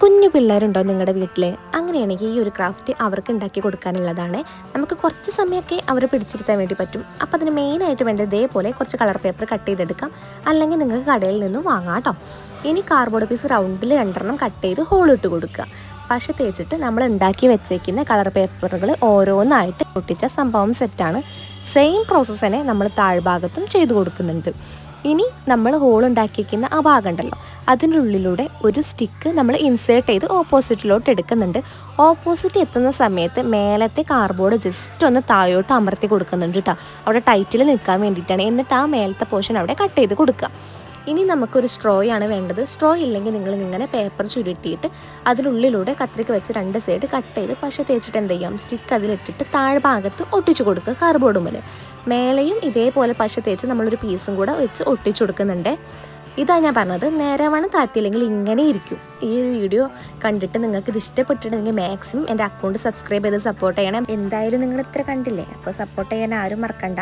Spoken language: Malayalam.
കുഞ്ഞു പിള്ളേരുണ്ടോ നിങ്ങളുടെ വീട്ടിൽ അങ്ങനെയാണെങ്കിൽ ഈ ഒരു ക്രാഫ്റ്റ് അവർക്ക് ഉണ്ടാക്കി കൊടുക്കാനുള്ളതാണ്. നമുക്ക് കുറച്ച് സമയമൊക്കെ അവരെ പിടിച്ചിരുത്താൻ വേണ്ടി പറ്റും. അപ്പോൾ അതിന് മെയിനായിട്ട് വേണ്ടത് ഇതേപോലെ കുറച്ച് കളർ പേപ്പർ കട്ട് ചെയ്തെടുക്കാം. അല്ലെങ്കിൽ നിങ്ങൾക്ക് കടയിൽ നിന്ന് വാങ്ങാം കേട്ടോ ഇനി കാർബോർഡ് പീസ് റൗണ്ടിൽ രണ്ടെണ്ണം കട്ട് ചെയ്ത് ഹോളിട്ട് കൊടുക്കുക. പശ തേച്ചിട്ട് നമ്മൾ ഉണ്ടാക്കി വെച്ചേക്കുന്ന കളർ പേപ്പറുകൾ ഓരോന്നായിട്ട് ഒട്ടിച്ച സംഭവം സെറ്റാണ് സെയിം പ്രോസസ്സ് തന്നെ നമ്മൾ താഴ്ഭാഗത്തും ചെയ്തു കൊടുക്കുന്നുണ്ട്. ഇനി നമ്മൾ ഹോൾ ഉണ്ടാക്കിയിരിക്കുന്ന ആ ഭാഗം ഉണ്ടല്ലോ അതിന്റെ ഉള്ളിലൂടെ ഒരു സ്റ്റിക്ക് നമ്മൾ ഇൻസേർട്ട് ചെയ്ത് ഓപ്പോസിറ്റിലോട്ട് എടുക്കുന്നുണ്ട്. ഓപ്പോസിറ്റ് എത്തുന്ന സമയത്ത് മേലത്തെ കാർബോർഡ് ജസ്റ്റ് ഒന്ന് താഴോട്ട് അമർത്തി കൊടുക്കുന്നുണ്ട് കേട്ടോ അവിടെ ടൈറ്റിൽ നിൽക്കാൻ വേണ്ടിയിട്ടാണ്. എന്നിട്ട് ആ മേലത്തെ പോർഷൻ അവിടെ കട്ട് ചെയ്ത് കൊടുക്കുക. ഇനി നമുക്കൊരു സ്ട്രോ ആണ് വേണ്ടത്. സ്ട്രോ ഇല്ലെങ്കിൽ നിങ്ങൾ ഇങ്ങനെ പേപ്പർ ചുരുട്ടിയിട്ട് അതിനുള്ളിലൂടെ കത്രിക വെച്ച് രണ്ട് സൈഡ് കട്ട് ചെയ്ത് പശ തേച്ചിട്ട് എന്ത് ചെയ്യാം? സ്റ്റിക്ക് അതിലിട്ടിട്ട് താഴെ ഭാഗത്ത് ഒട്ടിച്ചു കൊടുക്കുക കാർബോർഡ് മുന്നിൽ മേലെയും ഇതേപോലെ പശ തേച്ച് നമ്മളൊരു പീസും കൂടെ വെച്ച് ഒട്ടിച്ചു കൊടുക്കുന്നുണ്ട്. ഇതാണ് ഞാൻ പറഞ്ഞത്. നേരമാണ് താത്തിയില്ലെങ്കിൽ ഇങ്ങനെ ഇരിക്കും. ഈ ഒരു വീഡിയോ കണ്ടിട്ട് നിങ്ങൾക്ക് ഇത് ഇഷ്ടപ്പെട്ടിട്ടുണ്ടെങ്കിൽ മാക്സിമം എന്റെ അക്കൗണ്ട് സബ്സ്ക്രൈബ് ചെയ്ത് സപ്പോർട്ട് ചെയ്യണം. എന്തായാലും നിങ്ങൾ ഇത്ര കണ്ടില്ലേ? അപ്പോൾ സപ്പോർട്ട് ചെയ്യാൻ ആരും മറക്കണ്ട.